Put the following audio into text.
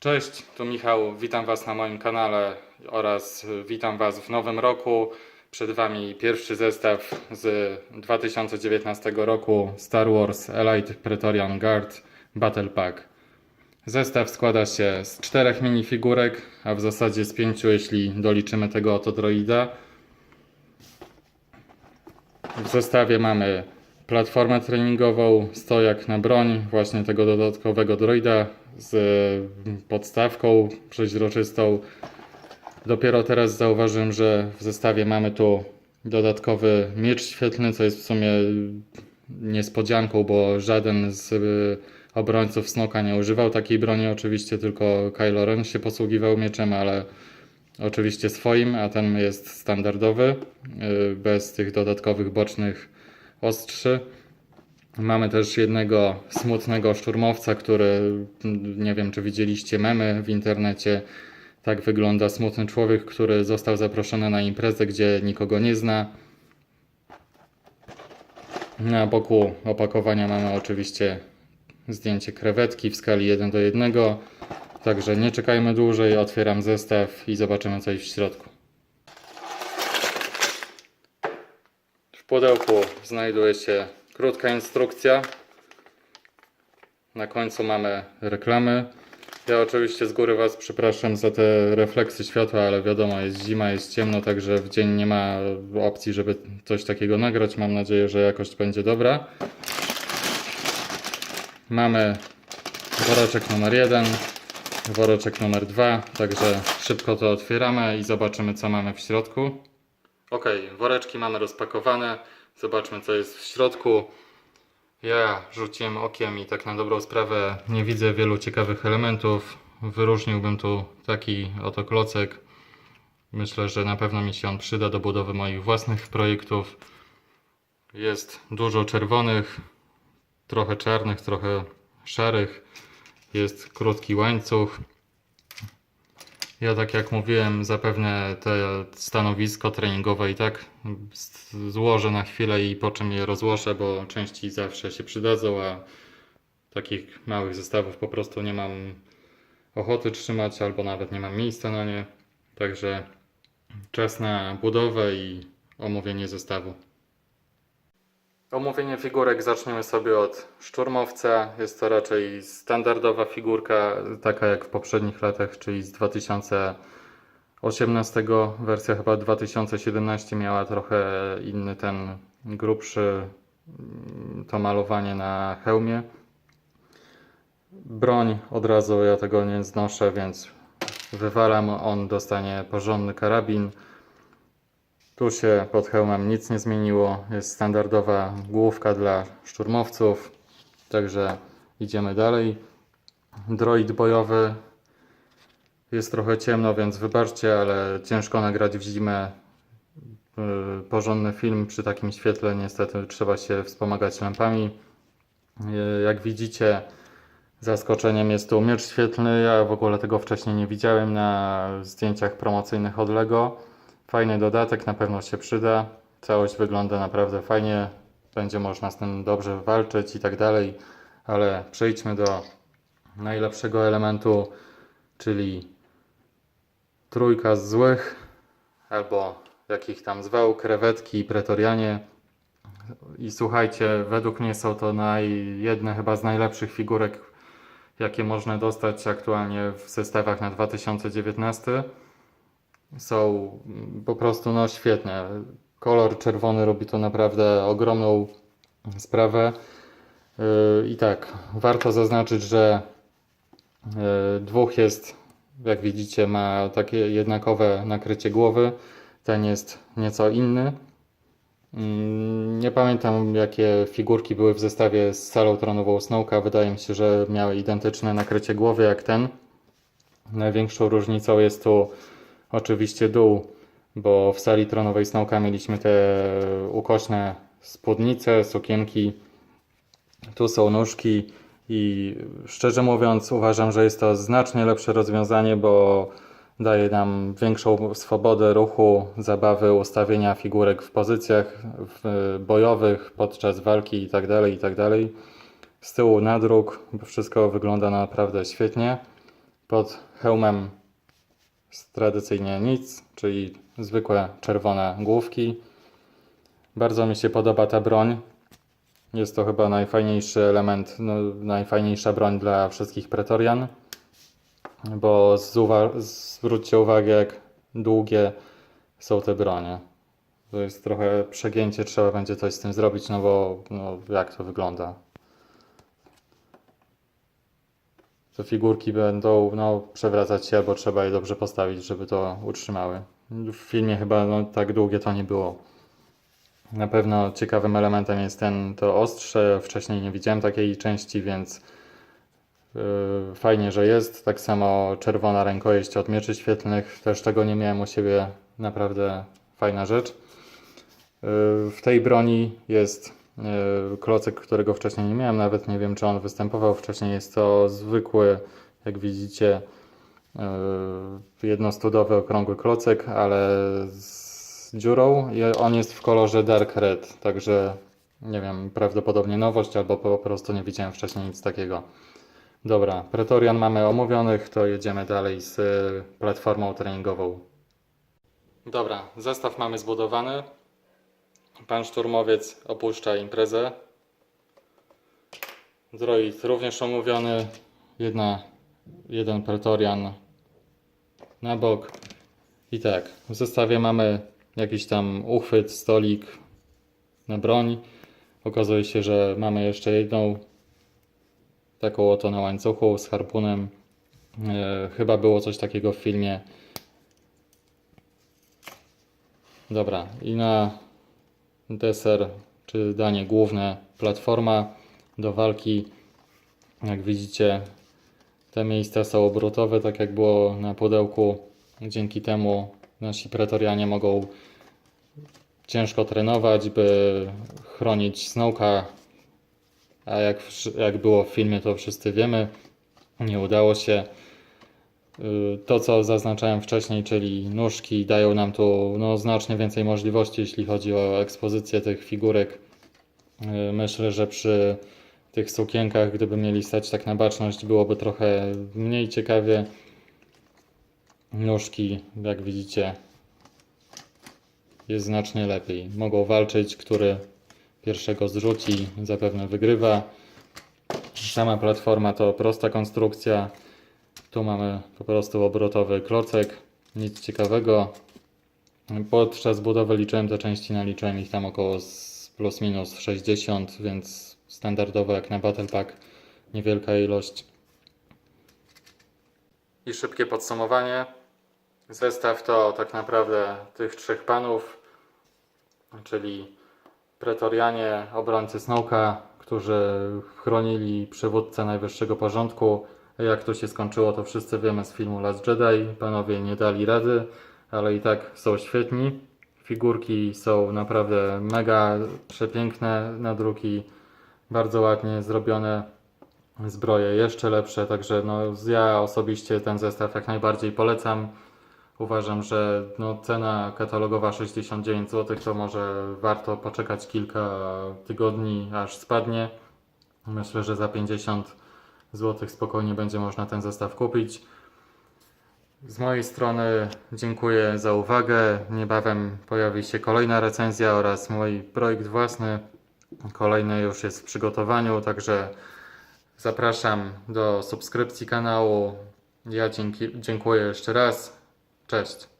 Cześć, tu Michał, witam Was na moim kanale oraz witam Was w nowym roku. Przed Wami pierwszy zestaw z 2019 roku Star Wars Elite Praetorian Guard Battle Pack. Zestaw składa się z czterech minifigurek, a w zasadzie z pięciu, jeśli doliczymy tego oto droida. W zestawie mamy platformę treningową, stojak na broń, właśnie tego dodatkowego droida z podstawką przeźroczystą. Dopiero teraz zauważyłem, że w zestawie mamy tu dodatkowy miecz świetlny, co jest w sumie niespodzianką, bo żaden z y, obrońców Snoka nie używał takiej broni, oczywiście tylko Kylo Ren się posługiwał mieczem, ale oczywiście swoim, a ten jest standardowy, y, bez tych dodatkowych bocznych ostrzy. Mamy też jednego smutnego szturmowca, który nie wiem, czy widzieliście memy w internecie. Tak wygląda smutny człowiek, który został zaproszony na imprezę, gdzie nikogo nie zna. Na boku opakowania mamy oczywiście zdjęcie krewetki w skali 1 do 1. Także nie czekajmy dłużej, otwieram zestaw i zobaczymy co jest w środku. W pudełku znajduje się krótka instrukcja. Na końcu mamy reklamy. Ja oczywiście z góry Was przepraszam za te refleksy światła, ale wiadomo, jest zima, jest ciemno, także w dzień nie ma opcji, żeby coś takiego nagrać. Mam nadzieję, że jakość będzie dobra. Mamy woreczek numer 1, woreczek numer 2, także szybko to otwieramy i zobaczymy co mamy w środku. Ok, woreczki mamy rozpakowane. Zobaczmy, co jest w środku. Ja rzuciłem okiem i tak na dobrą sprawę nie widzę wielu ciekawych elementów. Wyróżniłbym tu taki oto klocek. Myślę, że na pewno mi się on przyda do budowy moich własnych projektów. Jest dużo czerwonych, trochę czarnych, trochę szarych. Jest krótki łańcuch. Ja tak jak mówiłem, zapewne te stanowisko treningowe i tak złożę na chwilę i po czym je rozłożę, bo części zawsze się przydadzą, a takich małych zestawów po prostu nie mam ochoty trzymać, albo nawet nie mam miejsca na nie. Także czas na budowę i omówienie zestawu. Omówienie figurek zaczniemy sobie od szturmowca. Jest to raczej standardowa figurka, taka jak w poprzednich latach, czyli z 2018. Wersja chyba 2017 miała trochę inny ten grubszy mm, to malowanie na hełmie. Broń od razu ja tego nie znoszę, więc wywalam. On dostanie porządny karabin. Tu się pod hełmem nic nie zmieniło. Jest standardowa główka dla szturmowców. Także idziemy dalej. Droid bojowy. Jest trochę ciemno, więc wybaczcie, ale ciężko nagrać w zimę y, porządny film przy takim świetle. Niestety trzeba się wspomagać lampami. Y, Jak widzicie, zaskoczeniem jest tu miecz świetlny. Ja w ogóle tego wcześniej nie widziałem na zdjęciach promocyjnych od Lego. Fajny dodatek, na pewno się przyda. Całość wygląda naprawdę fajnie. Będzie można z tym dobrze walczyć i tak dalej. Ale przejdźmy do najlepszego elementu, czyli trójka z złych, albo jakich tam zwał, krewetki i pretorianie. I słuchajcie, według mnie są to naj, jedne chyba z najlepszych figurek, jakie można dostać aktualnie w zestawach na 2019 są mm, po prostu no świetne. Kolor czerwony robi to naprawdę ogromną sprawę. Yy, I tak, warto zaznaczyć, że yy, dwóch jest, jak widzicie, ma takie jednakowe nakrycie głowy. Ten jest nieco inny. Mm, Nie pamiętam, jakie figurki były w zestawie z salą tronową Snowka. Wydaje mi się, że miały identyczne nakrycie głowy jak ten. Największą różnicą jest tu oczywiście dół, bo w sali tronowej Snowka mieliśmy te ukośne spódnice, sukienki. Tu są nóżki i szczerze mówiąc uważam, że jest to znacznie lepsze rozwiązanie, bo daje nam większą swobodę ruchu, zabawy, ustawienia figurek w pozycjach w- bojowych podczas walki itd. itd. Z tyłu nadruk, wszystko wygląda naprawdę świetnie. Pod hełmem tradycyjnie nic, czyli zwykłe czerwone główki. Bardzo mi się podoba ta broń. Jest to chyba najfajniejszy element, no, najfajniejsza broń dla wszystkich pretorian. Bo zwróćcie uwagę, jak długie są te bronie. To jest trochę przegięcie, trzeba będzie coś z tym zrobić, no bo no, jak to wygląda. Te figurki będą no, przewracać się, albo trzeba je dobrze postawić, żeby to utrzymały. W filmie chyba no, tak długie to nie było. Na pewno ciekawym elementem jest ten to ostrze. Wcześniej nie widziałem takiej części, więc yy, fajnie, że jest. Tak samo czerwona rękojeść od mieczy świetlnych. Też tego nie miałem u siebie. Naprawdę fajna rzecz. Yy, W tej broni jest klocek, którego wcześniej nie miałem. Nawet nie wiem, czy on występował wcześniej. Jest to zwykły, jak widzicie, yy, jednostudowy, okrągły klocek, ale z dziurą. I on jest w kolorze Dark Red, także nie wiem, prawdopodobnie nowość, albo po prostu nie widziałem wcześniej nic takiego. Dobra, Pretorian mamy omówionych, to jedziemy dalej z y, platformą treningową. Dobra, zestaw mamy zbudowany. Pan szturmowiec opuszcza imprezę. Droid również omówiony. Jedna, jeden Pretorian na bok. I tak, w zestawie mamy jakiś tam uchwyt, stolik na broń. Okazuje się, że mamy jeszcze jedną taką oto na łańcuchu z harpunem. E, chyba było coś takiego w filmie. Dobra, i na deser, czy danie główne, platforma do walki. Jak widzicie, te miejsca są obrotowe, tak jak było na pudełku. Dzięki temu nasi pretorianie mogą ciężko trenować, by chronić Snowka. A jak, jak było w filmie, to wszyscy wiemy, nie udało się. Y, To, co zaznaczałem wcześniej, czyli nóżki, dają nam tu no, znacznie więcej możliwości, jeśli chodzi o ekspozycję tych figurek. Y, Myślę, że przy tych sukienkach, gdyby mieli stać tak na baczność, byłoby trochę mniej ciekawie. Nóżki, jak widzicie, jest znacznie lepiej. Mogą walczyć, który pierwszego zrzuci, zapewne wygrywa. Sama platforma to prosta konstrukcja. Tu mamy po prostu obrotowy klocek, nic ciekawego. Podczas budowy liczyłem te części, naliczyłem ich tam około plus minus 60, więc standardowo jak na Battle Pack niewielka ilość. I szybkie podsumowanie. Zestaw to tak naprawdę tych trzech panów, czyli pretorianie, obrońcy Snowka, którzy chronili przywódcę najwyższego porządku. Jak to się skończyło, to wszyscy wiemy z filmu Last Jedi. Panowie nie dali rady, ale i tak są świetni. Figurki są naprawdę mega przepiękne, nadruki bardzo ładnie zrobione, zbroje jeszcze lepsze, także no, ja osobiście ten zestaw jak najbardziej polecam. Uważam, że no, cena katalogowa 69 zł to może warto poczekać kilka tygodni, aż spadnie. Myślę, że za 50 zł spokojnie będzie można ten zestaw kupić. Z mojej strony dziękuję za uwagę. Niebawem pojawi się kolejna recenzja oraz mój projekt własny. Kolejny już jest w przygotowaniu, także zapraszam do subskrypcji kanału. Ja dziękuję jeszcze raz. Cześć.